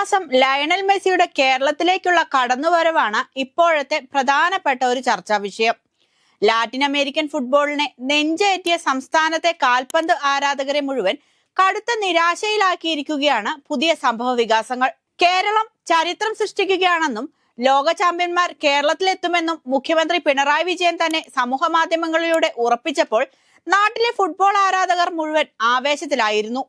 ഇതിഹാസം ലയണൽ മെസ്സിയുടെ കേരളത്തിലേക്കുള്ള കടന്നുവരവാണ് ഇപ്പോഴത്തെ പ്രധാനപ്പെട്ട ഒരു ചർച്ചാ വിഷയം. ലാറ്റിൻ അമേരിക്കൻ ഫുട്ബോളിനെ നെഞ്ചേറ്റിയ സംസ്ഥാനത്തെ കാൽപന്ത് ആരാധകരെ മുഴുവൻ കടുത്ത നിരാശയിലാക്കിയിരിക്കുകയാണ് പുതിയ സംഭവ വികാസങ്ങൾ. കേരളം ചരിത്രം സൃഷ്ടിക്കുകയാണെന്നും ലോക ചാമ്പ്യന്മാർ കേരളത്തിലെത്തുമെന്നും മുഖ്യമന്ത്രി പിണറായി വിജയൻ തന്നെ സമൂഹ മാധ്യമങ്ങളിലൂടെ ഉറപ്പിച്ചപ്പോൾ നാട്ടിലെ ഫുട്ബോൾ ആരാധകർ മുഴുവൻ ആവേശത്തിലായിരുന്നു.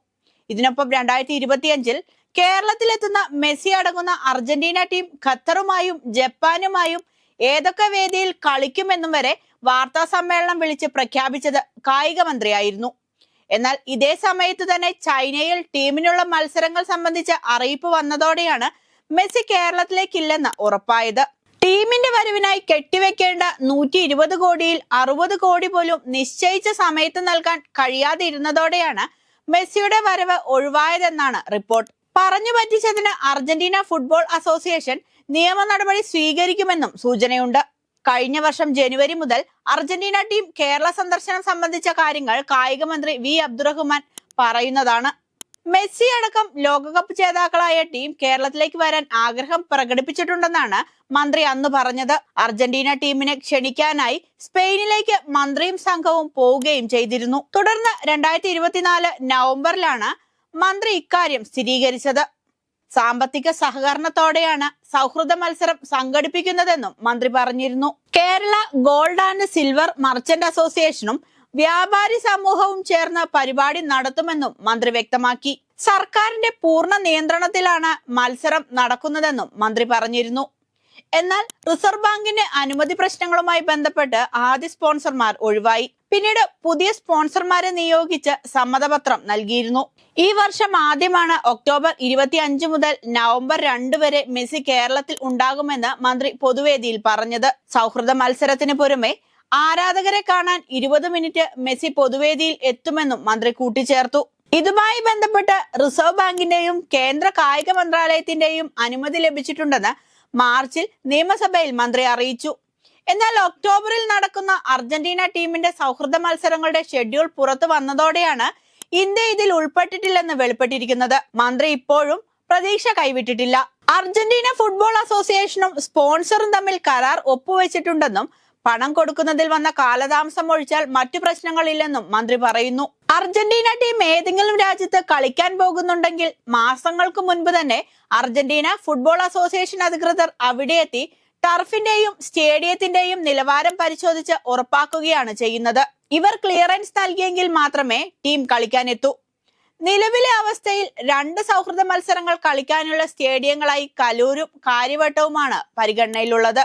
ഇതിനൊപ്പം രണ്ടായിരത്തി ഇരുപത്തിയഞ്ചിൽ കേരളത്തിലെത്തുന്ന മെസ്സി അടങ്ങുന്ന അർജന്റീന ടീം ഖത്തറുമായും ജപ്പാനുമായും ഏതൊക്കെ വേദിയിൽ കളിക്കുമെന്നും വരെ വാർത്താ സമ്മേളനം വിളിച്ച് പ്രഖ്യാപിച്ചത് കായിക മന്ത്രിയായിരുന്നു. എന്നാൽ ഇതേ സമയത്ത് തന്നെ ചൈനയിൽ ടീമിനുള്ള മത്സരങ്ങൾ സംബന്ധിച്ച അറിയിപ്പ് വന്നതോടെയാണ് മെസ്സി കേരളത്തിലേക്കില്ലെന്ന് ഉറപ്പായത്. ടീമിന്റെ വരവിനായി കെട്ടിവെക്കേണ്ട നൂറ്റി ഇരുപത് കോടിയിൽ അറുപത് കോടി പോലും നിശ്ചയിച്ച സമയത്ത് നൽകാൻ കഴിയാതിരുന്നതോടെയാണ് മെസ്സിയുടെ വരവ് ഒഴിവായതെന്നാണ് റിപ്പോർട്ട്. പറഞ്ഞു പറ്റിച്ചതിന് അർജന്റീന ഫുട്ബോൾ അസോസിയേഷൻ നിയമ നടപടി സ്വീകരിക്കുമെന്നും സൂചനയുണ്ട്. കഴിഞ്ഞ വർഷം ജനുവരി മുതൽ അർജന്റീന ടീം കേരള സന്ദർശനം സംബന്ധിച്ച കാര്യങ്ങൾ കായിക മന്ത്രി വി അബ്ദുറഹ്മാൻ പറയുന്നതാണ്. മെസ്സി അടക്കം ലോകകപ്പ് ജേതാക്കളായ ടീം കേരളത്തിലേക്ക് വരാൻ ആഗ്രഹം പ്രകടിപ്പിച്ചിട്ടുണ്ടെന്നാണ് മന്ത്രി അന്ന് പറഞ്ഞത്. അർജന്റീന ടീമിനെ ക്ഷണിക്കാനായി സ്പെയിനിലേക്ക് മന്ത്രിയും സംഘവും പോവുകയും ചെയ്തിരുന്നു. തുടർന്ന് രണ്ടായിരത്തി നവംബറിലാണ് മന്ത്രി ഇക്കാര്യം സ്ഥിരീകരിച്ചത്. സാമ്പത്തിക സഹകരണത്തോടെയാണ് സൗഹൃദ മത്സരം സംഘടിപ്പിക്കുന്നതെന്നും മന്ത്രി പറഞ്ഞിരുന്നു. Kerala gold and silver merchant അസോസിയേഷനും വ്യാപാരി സമൂഹവും ചേർന്ന് പരിപാടി നടത്തുമെന്നും മന്ത്രി വ്യക്തമാക്കി. സർക്കാരിന്റെ പൂർണ നിയന്ത്രണത്തിലാണ് മത്സരം നടക്കുന്നതെന്നും മന്ത്രി പറഞ്ഞിരുന്നു. എന്നാൽ റിസർവ് ബാങ്കിന്റെ അനുമതി പ്രശ്നങ്ങളുമായി ബന്ധപ്പെട്ട് ആദ്യ സ്പോൺസർമാർ ഒഴിവായി. പിന്നീട് പുതിയ സ്പോൺസർമാരെ നിയോഗിച്ച് സമ്മതപത്രം നൽകിയിരുന്നു. ഈ വർഷം ആദ്യമാണ് ഒക്ടോബർ ഇരുപത്തി അഞ്ച് മുതൽ നവംബർ രണ്ട് വരെ മെസ്സി കേരളത്തിൽ ഉണ്ടാകുമെന്ന് മന്ത്രി പൊതുവേദിയിൽ പറഞ്ഞത്. സൗഹൃദ മത്സരത്തിന് പുറമെ ആരാധകരെ കാണാൻ ഇരുപത് മിനിറ്റ് മെസ്സി പൊതുവേദിയിൽ എത്തുമെന്നും മന്ത്രി കൂട്ടിച്ചേർത്തു. ഇതുമായി ബന്ധപ്പെട്ട് റിസർവ് ബാങ്കിന്റെയും കേന്ദ്ര കായിക മന്ത്രാലയത്തിന്റെയും അനുമതി ലഭിച്ചിട്ടുണ്ടെന്ന് മാർച്ചിൽ നിയമസഭയിൽ മന്ത്രി അറിയിച്ചു. എന്നാൽ ഒക്ടോബറിൽ നടക്കുന്ന അർജന്റീന ടീമിന്റെ സൗഹൃദ മത്സരങ്ങളുടെ ഷെഡ്യൂൾ പുറത്തു വന്നതോടെയാണ് ഇന്ത്യ ഇതിൽ ഉൾപ്പെട്ടിട്ടില്ലെന്ന് വെളിപ്പെട്ടിരിക്കുന്നത്. മന്ത്രി ഇപ്പോഴും പ്രതീക്ഷ കൈവിട്ടിട്ടില്ല. അർജന്റീന ഫുട്ബോൾ അസോസിയേഷനും സ്പോൺസറും തമ്മിൽ കരാർ ഒപ്പുവെച്ചിട്ടുണ്ടെന്നും പണം കൊടുക്കുന്നതിൽ വന്ന കാലതാമസം ഒഴിച്ചാൽ മറ്റു പ്രശ്നങ്ങളില്ലെന്നും മന്ത്രി പറയുന്നു. അർജന്റീന ടീം ഏതെങ്കിലും രാജ്യത്ത് കളിക്കാൻ പോകുന്നുണ്ടെങ്കിൽ മാസങ്ങൾക്ക് മുൻപ് തന്നെ അർജന്റീന ഫുട്ബോൾ അസോസിയേഷൻ അധികൃതർ അവിടെ എത്തി ടർഫിന്റെയും സ്റ്റേഡിയത്തിന്റെയും നിലവാരം പരിശോധിച്ച് ഉറപ്പാക്കുകയാണ് ചെയ്യുന്നത്. ഇവർ ക്ലിയറൻസ് നൽകിയെങ്കിൽ മാത്രമേ ടീം കളിക്കാനെത്തൂ. നിലവിലെ അവസ്ഥയിൽ രണ്ട് സൗഹൃദ മത്സരങ്ങൾ കളിക്കാനുള്ള സ്റ്റേഡിയങ്ങളായി കലൂരും കാര്യവട്ടവുമാണ് പരിഗണനയിലുള്ളത്.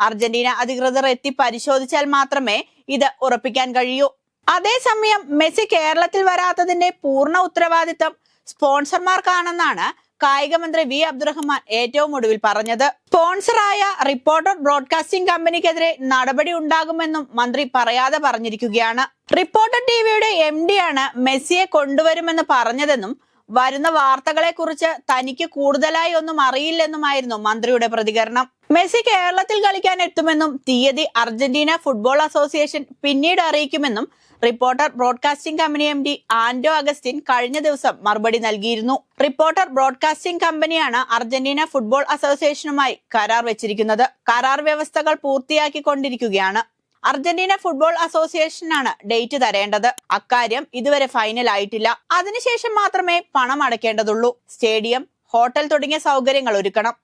അർജന്റീന അധികൃതർ എത്തി പരിശോധിച്ചാൽ മാത്രമേ ഇത് ഉറപ്പിക്കാൻ കഴിയൂ. അതേസമയം മെസ്സി കേരളത്തിൽ വരാത്തതിന്റെ പൂർണ ഉത്തരവാദിത്തം സ്പോൺസർമാർക്കാണെന്നാണ് കായിക മന്ത്രി വി അബ്ദുറഹ്മാൻ ഏറ്റവും ഒടുവിൽ പറഞ്ഞത് സ്പോൺസറായ റിപ്പോർട്ടർ ബ്രോഡ്കാസ്റ്റിംഗ് കമ്പനിക്കെതിരെ നടപടി ഉണ്ടാകുമെന്നും മന്ത്രി പറയാതെ പറഞ്ഞിരിക്കുകയാണ്. റിപ്പോർട്ടർ ടിവിയുടെ എം ആണ് മെസ്സിയെ കൊണ്ടുവരുമെന്ന് പറഞ്ഞതെന്നും വരുന്ന വാർത്തകളെ കുറിച്ച് തനിക്ക് കൂടുതലായി ഒന്നും അറിയില്ലെന്നുമായിരുന്നു മന്ത്രിയുടെ പ്രതികരണം. മെസ്സി കേരളത്തിൽ കളിക്കാൻ എത്തുമെന്നും തീയതി അർജന്റീന ഫുട്ബോൾ അസോസിയേഷൻ പിന്നീട് അറിയിക്കുമെന്നും reporter broadcasting company M D Anto Augustine കഴിഞ്ഞ ദിവസം മറുപടി നൽകിയിരുന്നു. റിപ്പോർട്ടർ ബ്രോഡ്കാസ്റ്റിംഗ് കമ്പനിയാണ് അർജന്റീന ഫുട്ബോൾ അസോസിയേഷനുമായി കരാർ വെച്ചിരിക്കുന്നത്. കരാർ വ്യവസ്ഥകൾ പൂർത്തിയാക്കിക്കൊണ്ടിരിക്കുകയാണ്. അർജന്റീന ഫുട്ബോൾ അസോസിയേഷനാണ് ഡേറ്റ് തരേണ്ടത്. അക്കാര്യം ഇതുവരെ ഫൈനൽ ആയിട്ടില്ല. അതിനുശേഷം മാത്രമേ പണം അടയ്ക്കേണ്ടതുള്ളൂ. സ്റ്റേഡിയം ഹോട്ടൽ തുടങ്ങിയ സൗകര്യങ്ങൾ ഒരുക്കണം.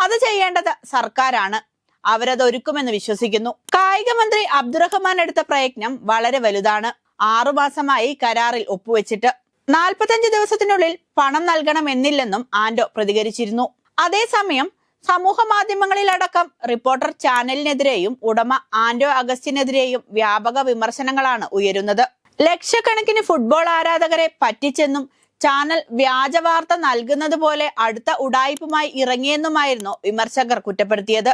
അത് ചെയ്യേണ്ടത് സർക്കാരാണ്. അവരത് ഒരുക്കുമെന്ന് വിശ്വസിക്കുന്നു. കായിക മന്ത്രി അബ്ദുറഹ്മാൻ എടുത്ത പ്രയത്നം വളരെ വലുതാണ്. ആറുമാസമായി കരാറിൽ ഒപ്പുവെച്ചിട്ട്. നാൽപ്പത്തഞ്ച് ദിവസത്തിനുള്ളിൽ പണം നൽകണമെന്നില്ലെന്നും ആന്റോ പ്രതികരിച്ചിരുന്നു. അതേസമയം സമൂഹ മാധ്യമങ്ങളിലടക്കം റിപ്പോർട്ടർ ചാനലിനെതിരെയും ഉടമ ആൻഡോ അഗസ്റ്റിനെതിരെയും വ്യാപക വിമർശനങ്ങളാണ് ഉയരുന്നത്. ലക്ഷക്കണക്കിന് ഫുട്ബോൾ ആരാധകരെ പറ്റിച്ചെന്നും ചാനൽ വ്യാജ വാർത്ത നൽകുന്നത് പോലെ അടുത്ത ഉടായ്പുമായി ഇറങ്ങിയെന്നുമായിരുന്നു വിമർശകർ കുറ്റപ്പെടുത്തിയത്.